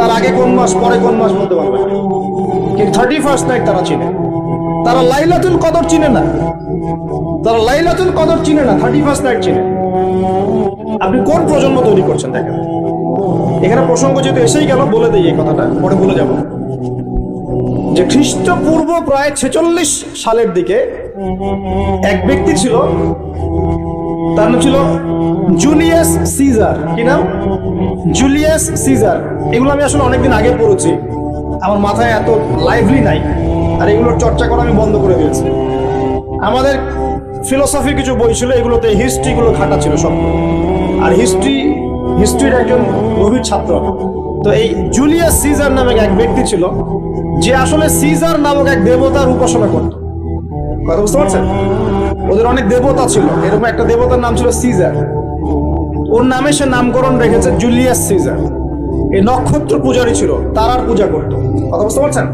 তার আগে কোন মাস, পরে কোন মাস বলতে পারবে কিন্তু থার্টি ফার্স্ট নাইট তারা চিনে। তারা লাইলাতুল কদর চিনে না। তারা লাইলাতুল কদর চিনে না থার্টি ফার্স্ট নাইট চিনে। আপনি কোন প্রজন্ম তৈরি করছেন দেখেন। এখানে প্রসঙ্গ যেহেতু এসেই গেল, বলে দিই এই কথাটা, পরে বলে যাব। যে খ্রিস্টপূর্ব প্রায় ছেচল্লিশ সালের দিকে এক ব্যক্তি ছিল তার নাম ছিল জুলিয়াস সিজার। কি নাম? Julius Caesar. এগুলো আমি আসলে অনেকদিন আগে পড়েছি। আমার মাথায় এত লাইভলি নাই। আর এগুলোর চর্চা করা আমি বন্ধ করে দিয়েছি। আমাদের ফিলোসফি কিছু বই ছিল, এগুলোতে হিস্ট্রিগুলো খাটা ছিল সব। আর হিস্ট্রি হিস্ট্রির একজন গভীর ছাত্র। তো এই জুলিয়াস সিজার নামে এক ব্যক্তি ছিল, যে আসলে সিজার নামক এক দেবতার উপাসনা করত। কথা বুঝতে পারছেন? ওদের অনেক দেবতা ছিল। এরকম একটা দেবতার নাম ছিল সিজার। ওর নামে সে নামকরণ রেখেছে জুলিয়াস সিজার। এই নক্ষত্র পূজারই ছিল, তারার পূজা করতো। কথা বুঝতে পারছেন?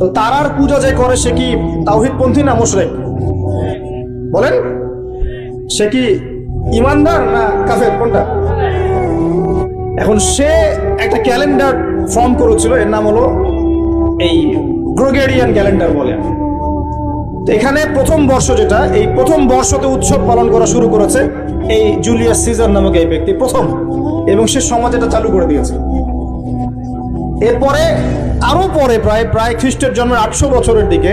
তো তারার পূজা যে করে সে কি তাওহিদপন্থী না মুশরেক? বলেন। সে কি ইমানদার না কাফের? কোনটা? এখন সে একটা ক্যালেন্ডার ফর্ম করেছিল, এর নাম হলো এই গ্রোগেরিয়ান ক্যালেন্ডার বলে। এখানে প্রথম বর্ষ যেটা, এই প্রথম বর্ষতে উৎসব পালন করা শুরু করেছে এই জুলিয়াস সিজার নামক এই ব্যক্তি, প্রথম। এবং সে সমাজ এটা চালু করে দিয়েছে। এরপরে, আরও পরে প্রায় প্রায় খ্রিস্টের জন্মের আটশো বছরের দিকে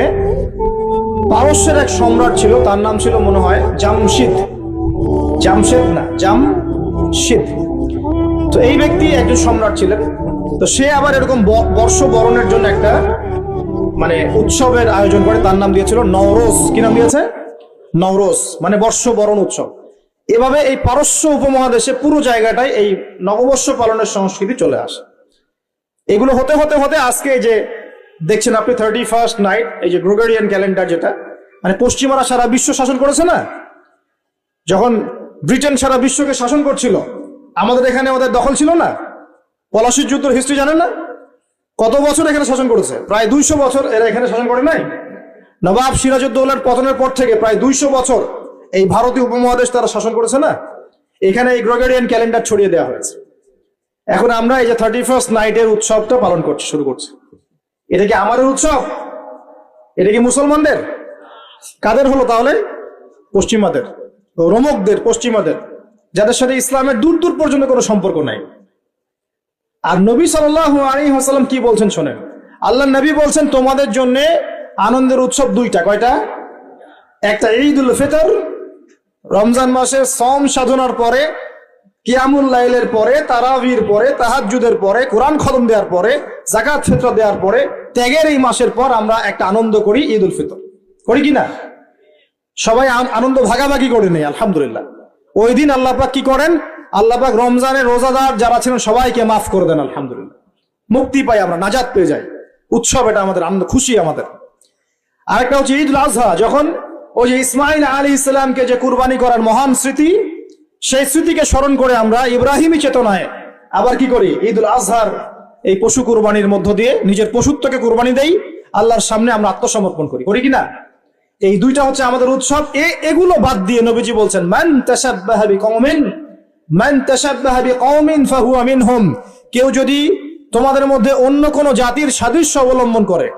পারস্যের এক সম্রাট ছিল, তার নাম ছিল মনে হয় জামশিদ। জামশেদ না, জামশিদ। তো এই ব্যক্তি একজন সম্রাট ছিলেন। তো সে আবার এরকম বর্ষ বরণের জন্য একটা মানে উৎসবের আয়োজন করে, তার নাম দিয়েছিল নওরোজ। কি নাম দিয়েছে? নওরোজ মানে বর্ষবরণ উৎসব। এভাবে এই পারস্য উপমহাদেশে পুরো জায়গাটায় এই নববর্ষ পালনের সংস্কৃতি চলে আসে। এগুলো হতে হতে হতে আজকে যে দেখছেন আপনি থার্টি ফার্স্ট নাইট এই যে গ্রোগেরিয়ান ক্যালেন্ডার যেটা মানে পশ্চিমারা সারা বিশ্ব শাসন করেছে না? যখন ব্রিটেন সারা বিশ্বকে শাসন করছিল, আমাদের এখানে ওদের দখল ছিল না? পলাশির যুদ্ধের হিস্ট্রি জানেন না? কত বছর এখানে শাসন করেছে? প্রায় দুইশো বছর এরা এখানে শাসন করে নাই? নবাব সিরাজউদ্দৌলার পতনের পর থেকে প্রায় দুইশো বছর এই ভারতীয় উপমহাদেশ তারা শাসন করেছে না? এখানে এই গ্রোগেরিয়ান ক্যালেন্ডার ছড়িয়ে দেওয়া হয়েছে। এখন আমরা এই যে থার্টি ফার্স্ট নাইটের উৎসবটা পালন করছি, শুরু করছি। এটা কি আমাদের উৎসব? এটা কি মুসলমানদের? কাদের হলো তাহলে? পশ্চিমাদের। রোমকদের, পশ্চিমাদের। যাদের সাথে ইসলামের দূর দূর পর্যন্ত কোনো সম্পর্ক নাই। আর নবী সাল্লাহ আলী হাসালাম কি বলছেন শোনেন। আল্লাহ নবী বলছেন, তোমাদের জন্য আনন্দের উৎসব দুইটা, কয়টা? একটা ঈদ উল ফিতর, রমজান মাসে সম সাধনার পরে, কিয়ামুল লাইলের পরে, তারাবির পরে তাহাজুদের পরে, কোরআন খতম দেওয়ার পরে জাকাত ফিতর দেওয়ার পরে, ত্যাগের এই মাসের পর আমরা একটা আনন্দ করি ঈদ উল ফিতর। করি কি না? সবাই আনন্দ ভাগাভাগি করে নেই, আলহামদুলিল্লাহ। ওই দিন আল্লাহ কি করেন? আল্লাহ পাক রমজানের রোজাদার যারা ছিলেন সবাইকে মাফ করে দেন, আলহামদুলিল্লাহ। মুক্তি পাই আমরা, নাজাদ পেয়ে যাই। উৎসব এটা আমাদের, আনন্দ, খুশি আমাদের। আরেকটা হচ্ছে ঈদ উল আজহা, যখন ওই যে ইসমাইল আলী ইসলামকে যে কুরবানি করার মহান স্মৃতি, সেই স্মৃতিকে স্মরণ করে আমরা ইব্রাহিমী চেতনায় আবার কি করি? ঈদ উল আজহার এই পশু কুরবানির মধ্য দিয়ে নিজের পশুত্বকে কুরবানি দেই, আল্লাহর সামনে আমরা আত্মসমর্পণ করি। করি কিনা এই দুইটা হচ্ছে আমাদের উৎসব। এগুলো বাদ দিয়ে নবীজি বলছেন, মান তাশাব্বাহা বিকওমিন কেউ যদি তোমাদের মধ্যে অন্য কোন জাতির সাদৃশ্য অবলম্বন করে,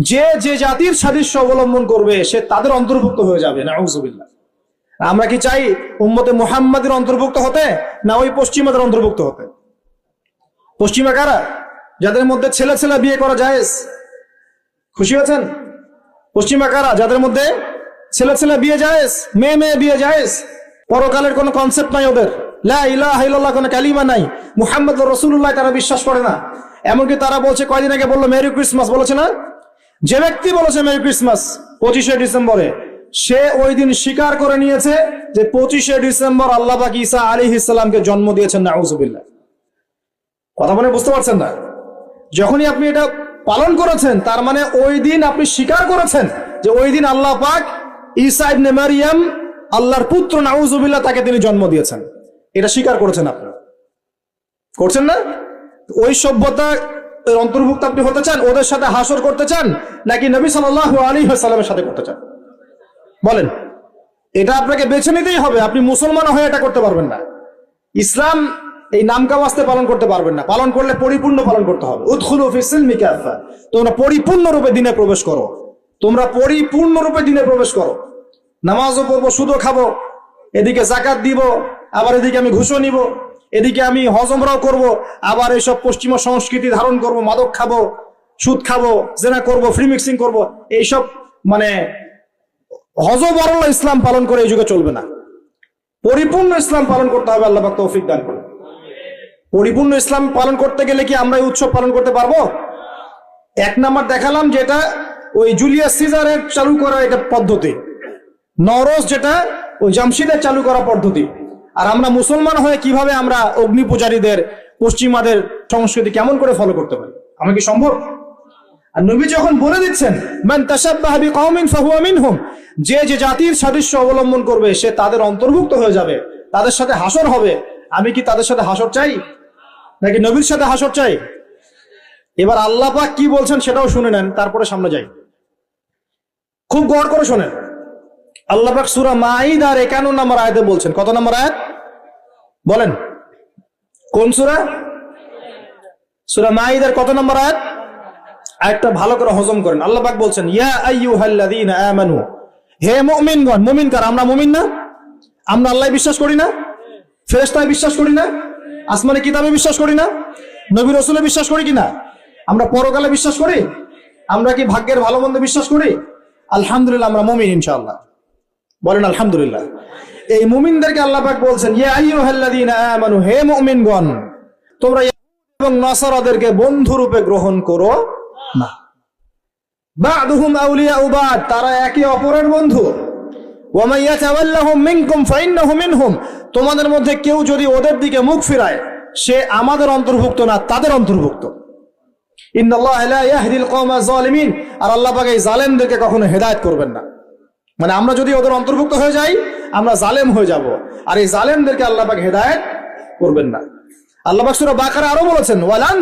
যে যে জাতির সাদৃশ্য অবলম্বন করবে, সে তাদের অন্তর্ভুক্ত হয়ে যাবে, নাউজুবিল্লাহ। আমরা কি চাই উম্মতে মুহাম্মাদের অন্তর্ভুক্ত হতে, না ওই পশ্চিমাদের অন্তর্ভুক্ত হতে? পশ্চিমা কারা? যাদের মধ্যে ছেলে ছেলে বিয়ে করা যায় খুশি আছেন? পশ্চিমা কারা? যাদের মধ্যে ছেলে ছেলে বিয়ে জায়েজ, মেয়ে মেয়ে বিয়ে জায়েজ? পরকালের কোনো কনসেপ্ট নাই ওদের। লা ইলাহা ইল্লাল্লাহ কোনো নাই। মুহাম্মদ রাসূলুল্লাহ, তারা বিশ্বাস করে না। এমনকি তারা বলছে, কয়দিন আগে বলল মেরি ক্রিসমাস বলেছে না? যে ব্যক্তি বলেছে মেরি ক্রিসমাস পঁচিশে ডিসেম্বরে, সে ওই দিন স্বীকার করে নিয়েছে যে পঁচিশে ডিসেম্বর আল্লাহ ঈসা আলী ইসলামকে জন্ম দিয়েছেন, নাউজুবিল্লাহ। কথা বলে বুঝতে পারছেন না? যখনই আপনি এটা পালন করেছেন, তার মানে ওই দিন আপনি স্বীকার করেছেন যে ওই দিন আল্লাহ পাক ঈসা ইবনে মারিয়াম, আল্লাহর পুত্র, নাউজুবিল্লাহ, তাকে তিনি জন্ম দিয়েছেন। এটা স্বীকার করেছেন আপনি করছেন না? ওই সভ্যতা অন্তর্ভুক্ত আপনি হতে চান, ওদের সাথে হাসর করতে চান, নাকি নবী সাল্লাহ আলী সাল্লামের সাথে করতে চান? বলেন। এটা আপনাকে বেছে নিতেই হবে, আপনি মুসলমান হয়ে এটা করতে পারবেন না। ইসলাম এই নামকা ওয়াস্তে পালন করতে পারবেন না। পালন করলে পরিপূর্ণ পালন করতে হবে। উৎখুল তোমরা পরিপূর্ণ রূপে দিনে প্রবেশ করো। তোমরা পরিপূর্ণ রূপে দিনে প্রবেশ করো। নামাজও পড়ব, সুদও খাব, এদিকে জাকাত দিব আবার এদিকে আমি ঘুষও নিব, এদিকে আমি হজমরাও করব, আবার এইসব পশ্চিমা সংস্কৃতি ধারণ করব, মাদক খাব, সুদ খাব, জেনা করব ফ্রি মিক্সিং করব, এইসব মানে হজবরল ইসলাম পালন করে এই যুগে চলবে না। পরিপূর্ণ ইসলাম পালন করতে হবে, আল্লাহ তৌফিক দান করে পরিপূর্ণ ইসলাম পালন করতে গেলে কি আমরা এই উৎসব পালন করতে পারব? এক নাম্বার দেখালাম যেটা ওই জুলিয়াস সিজারের চালু করা এটা পদ্ধতি। নরস যেটা ওই জামশিদের চালু করা পদ্ধতি। আর আমরা মুসলমান হয়ে কীভাবে আমরা অগ্নি পূজারীদের, পশ্চিমাদের সংস্কৃতি কেমন করে ফলো করতে পারি? আমার কি সম্ভব? আর নবী যখন বলে দিচ্ছেন, মান তাশাব্বাহা বিকওমিন ফাহুয়া মিনহুম যে যে জাতির সাদৃশ্য অবলম্বন করবে, সে তাদের অন্তর্ভুক্ত হয়ে যাবে, তাদের সাথে হাসর হবে। আমি কি তাদের সাথে হাসর চাই? নাকি নবীর সাথে হাসর চাই? এবার আল্লাহ পাক কি বলছেন সেটাও শুনে নেন, তারপরে সামনে যাই। খুব গড় করে শোনেন। আল্লাহ পাক সূরা মাঈদার 51 নম্বর আয়াতে বলছেন। কত নম্বর আয়াত? বলেন। কোন সূরা? সূরা মাঈদার কত নম্বর আয়াত? আয়াতটা ভালো করে হজম করেন। আল্লাহ পাক বলছেন, ইয়া আইয়ুহাল্লাযীনা আমানু। হে মুমিনগণ মুমিন কার আমরা মুমিন না? আমরা আল্লাহ বিশ্বাস করি না? ফেরেশতায় বিশ্বাস করি না? আসমানে কিতাবে বিশ্বাস করি না? নবী রসুলে বিশ্বাস করি কিনা? আমরা পরকালে বিশ্বাস করি? আমরা কি ভাগ্যের ভালো মন্দ বিশ্বাস করি? আলহামদুলিল্লাহ, আমরা মমিন ইনশাআল্লাহ। বলেন, আলহামদুলিল্লাহ। এই মুমিনদেরকে আল্লাপাক বলছেন হে মুমিনগণ, তোমরা এবং নাসারাদেরকে বন্ধু রূপে গ্রহণ করো না। তোমাদের মধ্যে কেউ যদি ওদের দিকে মুখ ফিরায়, সে আমাদের অন্তর্ভুক্ত না, তাদের অন্তর্ভুক্ত। আর আল্লাহ এই জালেমদেরকে কখনো হেদায়েত করবেন না। মানে আমরা যদি ওদের অন্তর্ভুক্ত হয়ে যাই, আমরা জালেম হয়ে যাব। আর এই জালেমদেরকে আল্লাহ পাক হেদায়েত করবেন না। আল্লাহ পাক সূরা বাকারা আরও বলেছেন, ওয়ালান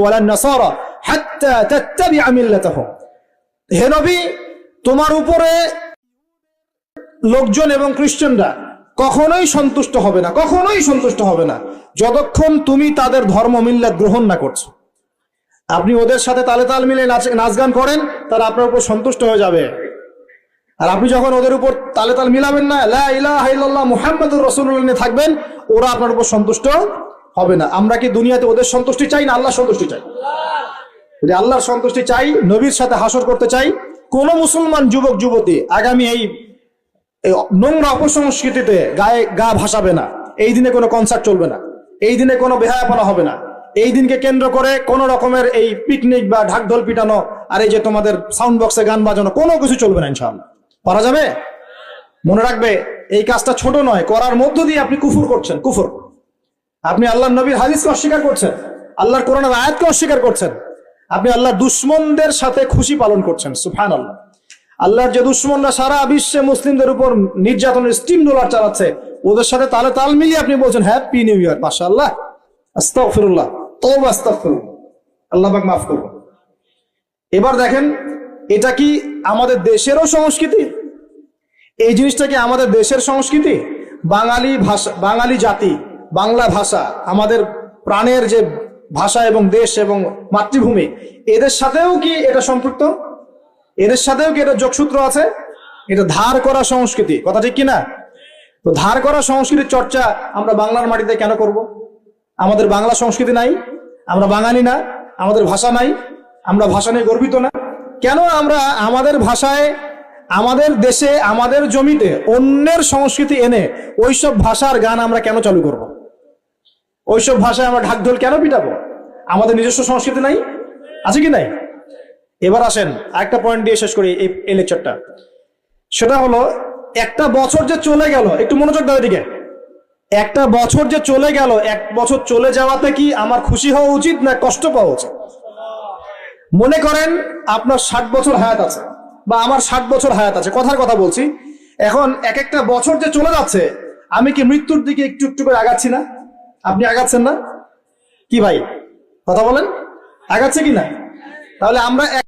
ওয়ালান নাসারা হাত্তা তাত্তাবিআ মিল্লাতাহুম। হে নবী, তোমার উপরে লোকজন এবং খ্রিস্টানরা কখনোই সন্তুষ্ট হবে না, কখনোই সন্তুষ্ট হবে না, যতক্ষণ তুমি তাদের ধর্ম মিল্লাত গ্রহণ না করছ। আপনি ওদের সাথে তালে তাল মিলে নাচ নাচ গান করেন, তারা আপনার উপর সন্তুষ্ট হয়ে যাবে। আর আপনি যখন ওদের উপর তালে তাল মিলাবেন না, লা ইলাহা ইল্লাল্লাহ মুহাম্মাদুর রাসূলুল্লাহ নিয়ে থাকবেন, ওরা আপনার উপর সন্তুষ্ট হবে না। আমরা কি দুনিয়াতে ওদের সন্তুষ্টি চাই না আল্লাহর সন্তুষ্টি চাই? যদি আল্লাহর সন্তুষ্টি চাই, নবীর সাথে হাসর করতে চাই, কোন মুসলমান যুবক, যুবতী আগামী এই নোংরা অপসংস্কৃতিতে গায়ে গা ভাসাবে না। এই দিনে কোনো কনসার্ট চলবে না। এই দিনে কোনো বেহায়াপনা হবে না। এই দিনকে কেন্দ্র করে কোন রকমের এই পিকনিক বা ঢাকঢোল পিটানো আর এই যে তোমাদের সাউন্ড বক্সে গান বাজানো, কোনো কিছু চলবে না ইনশাআল্লাহ। পারা যাবে? মনে রাখবে, এই কাজটা ছোট নয়, করার মধ্য দিয়ে আপনি কুফুর করছেন, কুফুর। আপনি আল্লাহর নবীর হাদিসকে অস্বীকার করছেন, আল্লাহর কোরআনের আয়াতকে অস্বীকার করছেন, আপনি আল্লাহ দুশ্মনদের সাথে খুশি পালন করছেন সুফান আল্লাহ আল্লাহর যে দুশ্মনরা সারা বিশ্বে মুসলিমদের উপর নির্যাতনের স্টিম ডোলার চালাচ্ছে, ওদের সাথে তালে তাল মিলিয়ে আপনি বলছেন হ্যাপি নিউ ইয়ার মাসা আল্লাহ আস্তাগফিরুল্লাহ, তওবা, আস্তাগফিরুল্লাহ। আল্লাহ পাক মাফ করুন। এবার দেখেন, এটা কি আমাদের দেশেরও সংস্কৃতি? এই জিনিসটা কি আমাদের দেশের সংস্কৃতি? বাঙালি ভাষা, বাঙালি জাতি, বাংলা ভাষা, আমাদের প্রাণের যে ভাষা এবং দেশ এবং মাতৃভূমি, এদের সাথেও কি এটা সম্পৃক্ত? এদের সাথেও কি এটা যোগসূত্র আছে? এটা ধার করা সংস্কৃতি, কথা ঠিক কিনা? তো ধার করা সংস্কৃতির চর্চা আমরা বাংলার মাটিতে কেন করব? আমাদের বাংলা সংস্কৃতি নাই, আমরা বাঙালি না, আমাদের ভাষা নাই, আমরা ভাষা নিয়ে গর্বিত না। কেন আমরা আমাদের ভাষায় আমাদের দেশে, আমাদের জমিতে অন্যের সংস্কৃতি এনে ওইসব ভাষার গান আমরা কেন চালু করব? ওইসব ভাষায় আমরা ঢাকঢোল কেন পিটাবো? আমাদের নিজস্ব সংস্কৃতি নাই? আছে কি নাই? এবার আসেন একটা পয়েন্ট দিয়ে শেষ করি এই লেকচারটা সেটা হলো, একটা বছর যে চলে গেল, একটু মনোযোগ দাও এদিকে। একটা বছর যে চলে গেল, এক বছর চলে যাওয়াতে কি আমার খুশি হওয়া উচিত না কষ্ট পাওয়া উচিত? মনে করেন আপনার ষাট বছর হায়াত আছে। বা আমার ষাট বছর হায়াত আছে, কথার কথা বলছি। এখন এক একটা বছর যে চলে যাচ্ছে, আমি কি মৃত্যুর দিকে একটু একটু করে আগাচ্ছি না? আপনি আগাচ্ছেন না? কি ভাই, কথা বলেন? আগাচ্ছে কি না? তাহলে আমরা